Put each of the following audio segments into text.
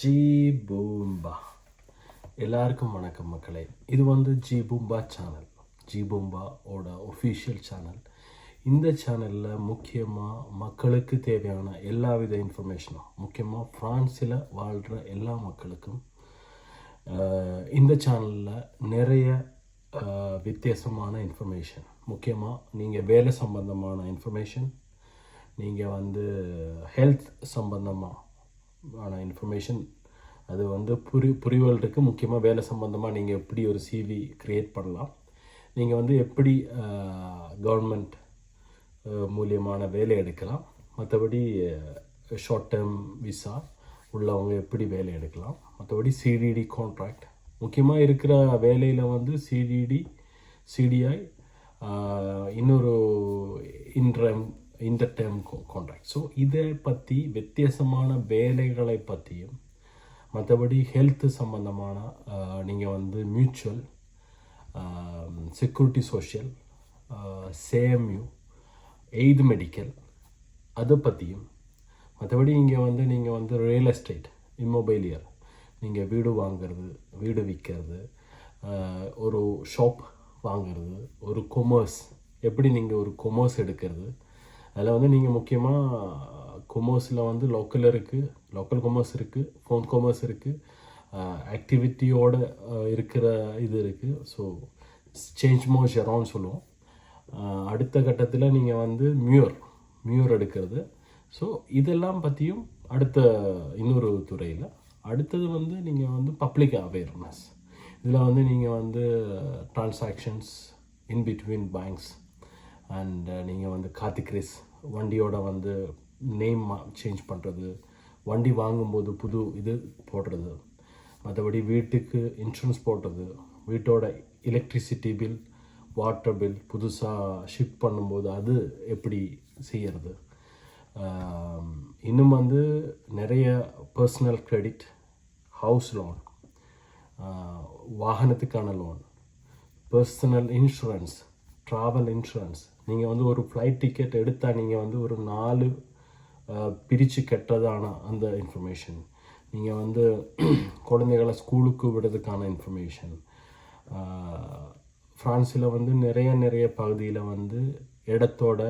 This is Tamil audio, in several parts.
ஜி பூம்பா எல்லாருக்கும் வணக்கம் மக்களே. இது வந்து ஜி பூம்பா சேனல் ஜி பூம்பாவோட ஒஃபிஷியல் சேனல் இந்த சேனலில் முக்கியமாக மக்களுக்கு தேவையான எல்லா வித இன்ஃபர்மேஷனும் முக்கியமாக ஃப்ரான்ஸில் வாழ்கிற எல்லா மக்களுக்கும் இந்த சேனலில் நிறைய வித்தியாசமான இன்ஃபர்மேஷன் முக்கியமாக நீங்கள் வேலை சம்பந்தமான இன்ஃபர்மேஷன் நீங்கள் வந்து ஹெல்த் ஆன இன்ஃபர்மேஷன் அது வந்து புரி புரிவல்றதுக்கு முக்கியமாக வேலை சம்மந்தமாக நீங்கள் எப்படி ஒரு சிவி க்ரியேட் பண்ணலாம். நீங்கள் வந்து எப்படி கவர்மெண்ட் மூலியமான வேலை எடுக்கலாம். மற்றபடி ஷார்ட் டேர்ம் விசா உள்ளவங்க எப்படி வேலை எடுக்கலாம். மற்றபடி சிடிடி கான்ட்ராக்ட் முக்கியமாக இருக்கிற வேலையில் வந்து சிடிடி சிடிஐ இன்னொரு இன்ட்ரம் இந்த டேர்ம் கான்ட்ராக்ட் ஸோ இதை பற்றி வித்தியாசமான வேலைகளை பற்றியும் மற்றபடி ஹெல்த்து சம்மந்தமான நீங்கள் வந்து மியூச்சுவல் செக்யூரிட்டி சோஷியல் சேஎம்யூ எய்து மெடிக்கல் அதை பற்றியும் மற்றபடி இங்கே வந்து நீங்கள் வந்து ரியல் எஸ்டேட் இம்மொபைலியர் நீங்கள் வீடு வாங்குறது வீடு விற்கிறது ஒரு ஷாப் வாங்குறது ஒரு கொமர்ஸ் எப்படி நீங்கள் ஒரு கொமர்ஸ் எடுக்கிறது அதில் வந்து நீங்கள் முக்கியமாக கொமர்ஸில் வந்து லோக்கல் இருக்குது லோக்கல் கொமர்ஸ் இருக்குது ஃபோன் கொமர்ஸ் இருக்குது ஆக்டிவிட்டியோட இருக்கிற இது இருக்குது ஸோ சேஞ்ச் மோ ஷெரான்னு சொல்லுவோம். அடுத்த கட்டத்தில் நீங்கள் வந்து மியூர் மியூர் எடுக்கிறது. ஸோ இதெல்லாம் பற்றியும் அடுத்த இன்னொரு துறையில். அடுத்தது வந்து நீங்கள் வந்து பப்ளிக் அவேர்னஸ் இதில் வந்து நீங்கள் வந்து transactions in between banks and uh, நீங்கள் வந்து கார்த்திக்ரிஸ் வண்டியோட வந்து நேம் சேஞ்ச் பண்ணுறது வண்டி வாங்கும்போது புது இது போடுறது மற்றபடி வீட்டுக்கு இன்சூரன்ஸ் போடுறது வீட்டோட எலக்ட்ரிசிட்டி பில் வாட்டர் பில் புதுசாக ஷிஃப்ட் பண்ணும்போது அது எப்படி செய்யறது? இன்னும் வந்து நிறைய personal credit house loan வாகனத்துக்கான loan personal insurance travel insurance நீங்கள் வந்து ஒரு ஃப்ளைட் டிக்கெட் எடுத்தால் நீங்கள் வந்து ஒரு நாலு பிரித்து கெட்டதான அந்த இன்ஃபர்மேஷன் நீங்கள் வந்து குழந்தைகளை ஸ்கூலுக்கு விடுறதுக்கான இன்ஃபர்மேஷன் ஃப்ரான்ஸில் வந்து நிறைய நிறைய பகுதியில் வந்து இடத்தோட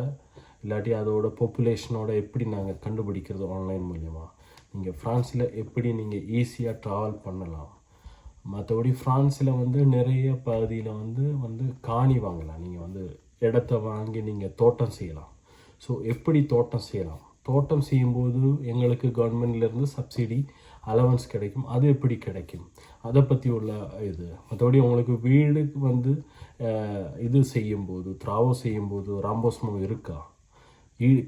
இல்லாட்டி அதோட பாப்புலேஷனோட எப்படி நாங்கள் கண்டுபிடிக்கிறது ஆன்லைன் மூலியமாக நீங்கள் ஃப்ரான்ஸில் எப்படி நீங்கள் ஈஸியாக ட்ராவல் பண்ணலாம்? மற்றபடி ஃப்ரான்ஸில் வந்து நிறைய பகுதியில் வந்து வந்து காணி வாங்கலாம். நீங்கள் வந்து இடத்த வாங்கி நீங்கள் தோட்டம் செய்யலாம். ஸோ எப்படி தோட்டம் செய்யலாம்? தோட்டம் செய்யும்போது எங்களுக்கு கவர்மெண்ட்லேருந்து சப்சிடி அலவன்ஸ் கிடைக்கும். அது எப்படி கிடைக்கும்? அதை பற்றி உள்ள இது. மற்றபடி உங்களுக்கு வீடுக்கு வந்து இது செய்யும்போது திராவோ செய்யும்போது ராம்போஸ்மோ இருக்கா?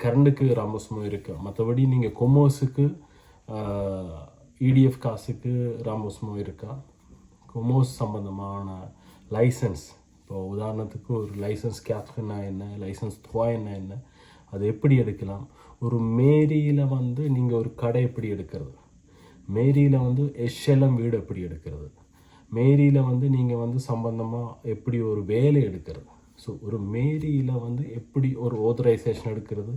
கரண்ட்டுக்கு ராம்போஸ்மோ இருக்கா? மற்றபடி நீங்கள் கொமோஸுக்கு இடிஎஃப் காசுக்கு ராம்போஸ்மோ இருக்கா? கொமோஸ் சம்பந்தமான லைசன்ஸ் இப்போ உதாரணத்துக்கு ஒரு லைசன்ஸ் கேப்ஷன்னா என்ன லைசன்ஸ் துவா என்ன அது எப்படி எடுக்கலாம்? ஒரு மேரியில் வந்து நீங்கள் ஒரு கடை எப்படி எடுக்கிறது? மேரியில் வந்து எஷ்எல்எம் வீடு எப்படி எடுக்கிறது? மேரியில் வந்து நீங்கள் வந்து சம்பந்தமாக எப்படி ஒரு வேலை எடுக்கிறது? ஸோ ஒரு மேரியில் வந்து எப்படி ஒரு ஓதரைசேஷன் எடுக்கிறது?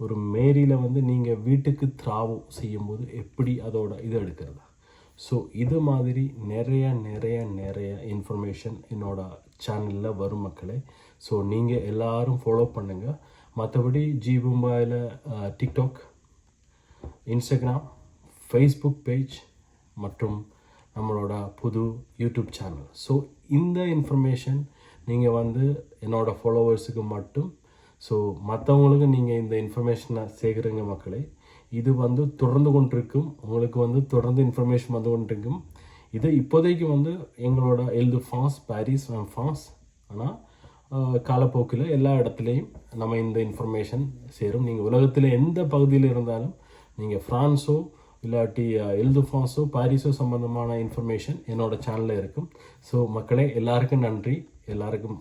ஒரு மேரியில் வந்து நீங்கள் வீட்டுக்கு திராவு செய்யும்போது எப்படி அதோட இது எடுக்கிறது? ஸோ இது மாதிரி நிறைய நிறைய நிறைய இன்ஃபர்மேஷன் என்னோட சேனலில் வரும் மக்களே. ஸோ நீங்கள் எல்லாரும் ஃபாலோ பண்ணுங்கள் மற்றபடி ஜி மும்பாயில் டிக்டாக் இன்ஸ்டாகிராம் ஃபேஸ்புக் பேஜ் மற்றும் நம்மளோட புது யூடியூப் சேனல் ஸோ இந்த இன்ஃபர்மேஷன் நீங்கள் வந்து என்னோட ஃபாலோவர்ஸுக்கு மட்டும் ஸோ மற்றவங்களுக்கு நீங்கள் இந்த இன்ஃபர்மேஷனை சேகரிங்க மக்களே. இது வந்து தொடர்ந்து கொண்டிருக்கும். உங்களுக்கு வந்து தொடர்ந்து இன்ஃபர்மேஷன் வந்து கொண்டிருக்கும். இது இப்போதைக்கு வந்து எங்களோட எழுது ஃபாஸ் பாரிஸ் ஃபாஸ் ஆனால் காலப்போக்கில் எல்லா இடத்துலையும் நம்ம இந்த இன்ஃபர்மேஷன் சேரும். நீங்கள் உலகத்தில் எந்த பகுதியில் இருந்தாலும் நீங்கள் ஃப்ரான்ஸோ இல்லாட்டி எழுது ஃபான்ஸோ பாரிஸோ சம்மந்தமான இன்ஃபர்மேஷன் என்னோடய சேனலில் இருக்கும். ஸோ மக்களே எல்லாருக்கும் நன்றி. எல்லாருக்கும்